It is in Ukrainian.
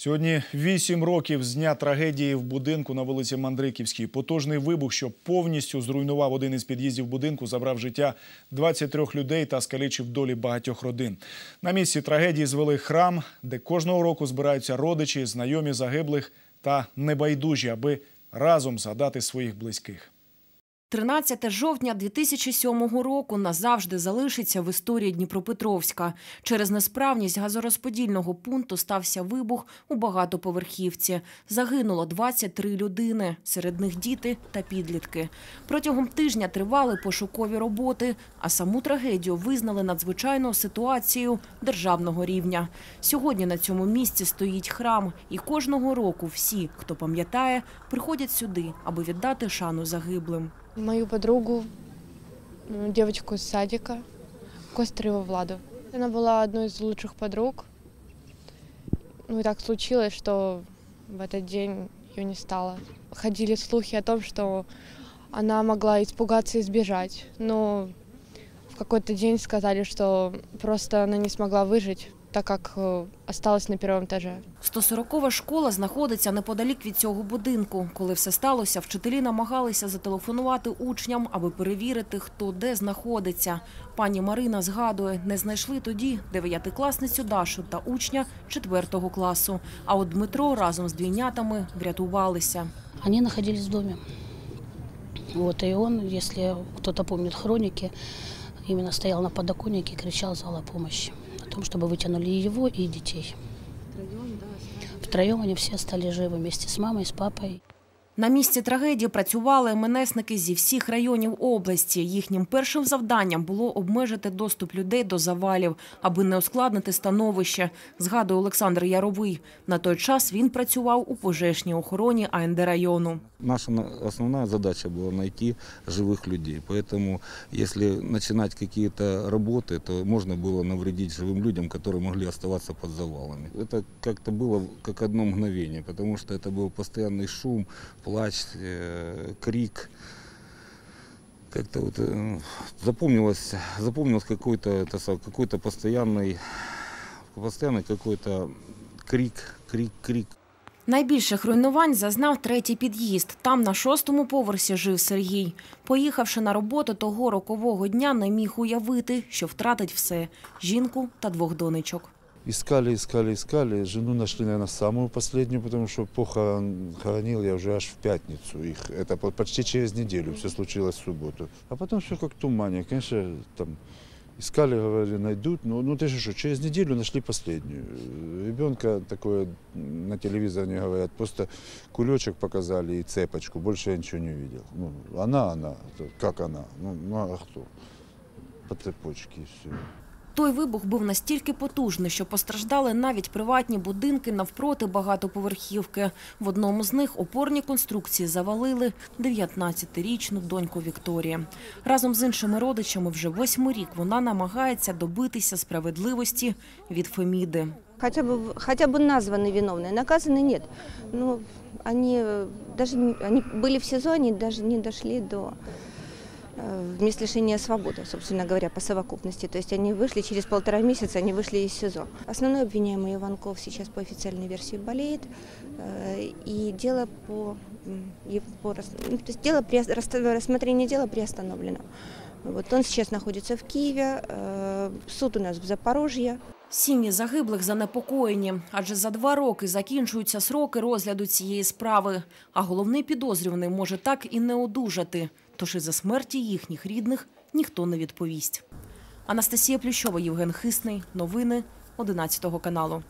Сьогодні вісім років з дня трагедії в будинку на вулиці Мандриківській. Потужний вибух, що повністю зруйнував один із під'їздів будинку, забрав життя 23 людей та скалічив долі багатьох родин. На місці трагедії звели храм, де кожного року збираються родичі, знайомі загиблих та небайдужі, аби разом згадати своїх близьких. 13 жовтня 2007 року назавжди залишиться в історії Дніпропетровська. Через несправність газорозподільного пункту стався вибух у багатоповерхівці. Загинуло 23 людини, серед них діти та підлітки. Протягом тижня тривали пошукові роботи, а саму трагедію визнали надзвичайною ситуацією державного рівня. Сьогодні на цьому місці стоїть храм, і кожного року всі, хто пам'ятає, приходять сюди, аби віддати шану загиблим. Мою подругу, м, девочку из садика, Костреву Владу. Она была одной из лучших подруг. Ну и так случилось, что в этот день ее не стало. Ходили слухи о том, что она могла испугаться и сбежать, но в какой-то день сказали, что просто она не смогла выжить, так как э, осталась на первом этаже. 140-ва школа знаходиться неподалік від цього будинку. Коли все сталося, вчителі намагалися зателефонувати учням, аби перевірити, хто де знаходиться. Пані Марина згадує, не знайшли тоді дев'ятикласницю Дашу та учня четвертого класу. А от Дмитро разом з двійнятами врятувалися. Они находились в доме. Вот, и он, если кто-то помнит хроники, именно стоял на подоконнике и кричал, звал о помощи О том, чтобы вытянули его и детей. Втроем они все стали живы вместе с мамой, с папой. На місці трагедії працювали МНСники зі всіх районів області. Їхнім першим завданням було обмежити доступ людей до завалів, аби не ускладнити становище, згадує Олександр Яровий. На той час він працював у пожежній охороні АНД району. Наша на- основная задача была найти живых людей. Поэтому, если начинать какие-то работы, то можно было навредить живым людям, которые могли оставаться под завалами. Это как-то было как одно мгновение, потому что это был постоянный шум, плач, э, крик. Как-то вот э, запомнилось, запомнилось какой-то это сам- какой-то постоянный, постоянный какой-то крик, крик, крик. Найбільших руйнувань зазнав третій під'їзд. Там на шостому поверсі жив Сергій. Поїхавши на роботу того рокового дня, не міг уявити, що втратить все – жінку та двох донечок. Искали, искали, искали. Жену нашли, наверное, самую последнюю, потому что похорон хоронил я уже аж в пятницу их. Это по- почти через неделю, все случилось в субботу. А потом все как тумане. Конечно, там искали, говорили, найдут. Но ну ты же что, через неделю нашли последнюю. Ребенка такое на телевизоре не говорят, просто кулечек показали и цепочку. Больше я ничего не увидел. Ну, она, она. Как она? Ну, ну а кто? По цепочке и все. Той вибух був настільки потужний, що постраждали навіть приватні будинки навпроти багатоповерхівки. В одному з них опорні конструкції завалили 19-річну доньку Вікторії. Разом з іншими родичами вже восьмий рік вона намагається добитися справедливості від Феміди. Хотя бы, хотя бы названы виновные, наказаны нет. Но они э, даже не- они были в СИЗО, они даже не дошли до э, мест лишения свободы, собственно говоря, по совокупности. То есть они вышли через полтора месяца, они вышли из СИЗО. Основной обвиняемый Иванков сейчас по официальной версии болеет, э, и дело по, м, и по рас- ну, то есть дело при рас- рассмотрение дела приостановлено. Вот он сейчас находится в Киеве, э, суд у нас в Запорожье. Сім'ї загиблих занепокоєні, адже за два роки закінчуються сроки розгляду цієї справи, а головний підозрюваний може так і не одужати. Тож і за смерті їхніх рідних ніхто не відповість. Анастасія Плющова, Євген Хисний. Новини 11 каналу.